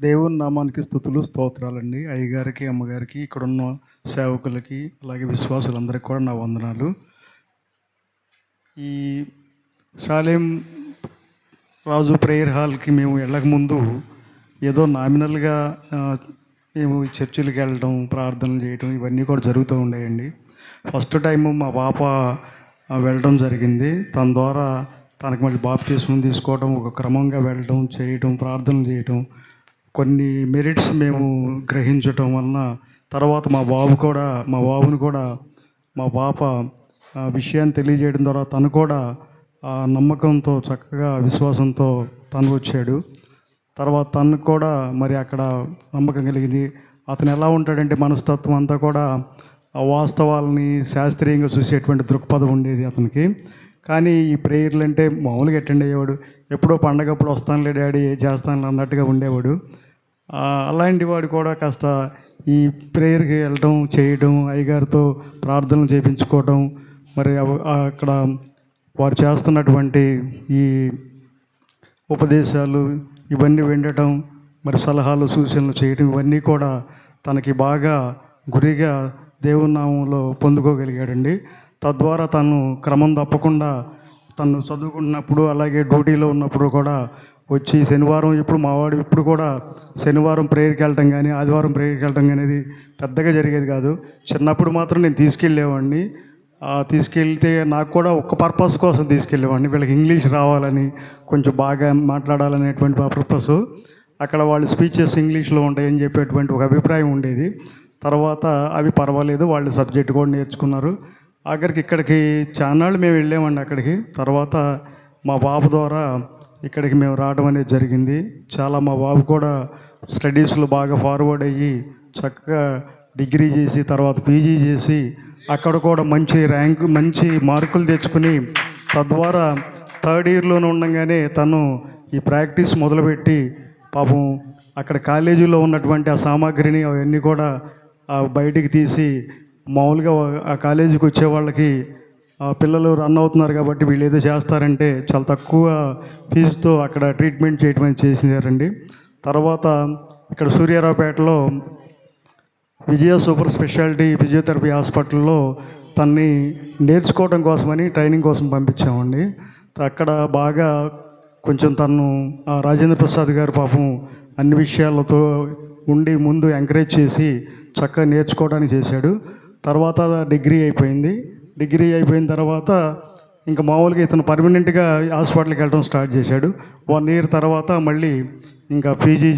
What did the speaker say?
దేవుని నామానికి స్థుతులు స్తోత్రాలండి. అయ్యగారికి అమ్మగారికి ఇక్కడున్న సేవకులకి అలాగే విశ్వాసులందరికీ కూడా నా వందనాలు. ఈ షాలేం రాజు ప్రేయర్ హాల్కి మేము వెళ్ళకముందు ఏదో నామినల్గా మేము చర్చిలకు వెళ్ళడం ప్రార్థనలు చేయడం ఇవన్నీ కూడా జరుగుతూ ఉండేయండి. ఫస్ట్ టైం మా పాప వెళ్ళడం జరిగింది. తన ద్వారా తనకు మళ్ళీ బాప్తీస్మం తీసుకోవడం ఒక క్రమంగా వెళ్ళడం చేయడం ప్రార్థనలు చేయడం కొన్ని మెరిట్స్ మేము గ్రహించటం వలన తర్వాత మా బాబు కూడా మా బాబుని కూడా మా పాప విషయాన్ని తెలియజేయడం ద్వారా తను కూడా ఆ నమ్మకంతో చక్కగా విశ్వాసంతో తను వచ్చాడు. తర్వాత తను కూడా మరి అక్కడ నమ్మకం కలిగింది. అతను ఎలా ఉంటాడంటే మనస్తత్వం అంతా కూడా ఆ వాస్తవాలని శాస్త్రీయంగా చూసేటువంటి దృక్పథం ఉండేది అతనికి. కానీ ఈ ప్రేయర్లు అంటే మామూలుగా అటెండ్ అయ్యేవాడు. ఎప్పుడో పండగప్పుడు వస్తానులే డాడీ చేస్తానులే అన్నట్టుగా ఉండేవాడు. అలాంటి వాడు కూడా కాస్త ఈ ప్రేయర్కి వెళ్ళడం చేయడం అయ్యగారితో ప్రార్థనలు చేయించుకోవడం మరి అవ- అక్కడ వారు చేస్తున్నటువంటి ఈ ఉపదేశాలు ఇవన్నీ వినడం మరి సలహాలు సూచనలు చేయడం ఇవన్నీ కూడా తనకి బాగా గురిగా దేవునామంలో పొందుకోగలిగాడండి. తద్వారా తను క్రమం తప్పకుండా తను చదువుకుంటున్నప్పుడు అలాగే డ్యూటీలో ఉన్నప్పుడు కూడా వచ్చి శనివారం ఇప్పుడు మావాడు ఇప్పుడు కూడా శనివారం ప్రేయర్కి వెళ్ళటం కానీ ఆదివారం ప్రేయర్కి వెళ్ళటం కానీ అనేది పెద్దగా జరిగేది కాదు. చిన్నప్పుడు మాత్రం నేను తీసుకెళ్ళేవాడిని. తీసుకెళ్తే నాకు కూడా ఒక్క పర్పస్ కోసం తీసుకెళ్ళేవాడిని. వీళ్ళకి ఇంగ్లీష్ రావాలని కొంచెం బాగా మాట్లాడాలనేటువంటి పర్పస్ అక్కడ వాళ్ళు స్పీచెస్ ఇంగ్లీష్లో ఉంటాయని చెప్పేటువంటి ఒక అభిప్రాయం ఉండేది. తర్వాత అవి పర్వాలేదు వాళ్ళు సబ్జెక్ట్ కూడా నేర్చుకున్నారు. ఆఖరికి ఇక్కడికి చాన్నాళ్ళు మేము వెళ్ళామండి అక్కడికి. తర్వాత మా బాబు ద్వారా ఇక్కడికి మేము రావడం అనేది జరిగింది. చాలా మా బాబు కూడా స్టడీస్లో బాగా ఫార్వర్డ్ అయ్యి చక్కగా డిగ్రీ చేసి తర్వాత పీజీ చేసి అక్కడ కూడా మంచి ర్యాంక్ మంచి మార్కులు తెచ్చుకుని తద్వారా థర్డ్ ఇయర్లోనే ఉండగానే తను ఈ ప్రాక్టీస్ మొదలుపెట్టి పాపం అక్కడ కాలేజీలో ఉన్నటువంటి ఆ సామాగ్రిని అవన్నీ కూడా బయటికి తీసి మామూలుగా ఆ కాలేజీకి వచ్చే వాళ్ళకి పిల్లలు రన్ అవుతున్నారు కాబట్టి వీళ్ళు ఏదో చేస్తారంటే చాలా తక్కువ ఫీజుతో అక్కడ ట్రీట్మెంట్ చేయడం అని చేసినారండి. తర్వాత ఇక్కడ సూర్యారావుపేటలో విజయ సూపర్ స్పెషాలిటీ ఫిజియోథెరపీ హాస్పిటల్లో తన్ని నేర్చుకోవడం కోసమని ట్రైనింగ్ కోసం పంపించామండి. అక్కడ బాగా కొంచెం తను ఆ రాజేంద్ర ప్రసాద్ గారు పాపం అన్ని విషయాలతో ఉండి ముందు ఎంకరేజ్ చేసి చక్కగా నేర్చుకోవడానికి చేశాడు. తర్వాత డిగ్రీ అయిపోయింది. డిగ్రీ అయిపోయిన తర్వాత ఇంకా మామూలుగా ఇతను పర్మనెంట్గా హాస్పిటల్కి వెళ్ళడం స్టార్ట్ చేశాడు. వన్ ఇయర్ తర్వాత మళ్ళీ ఇంకా పీజీ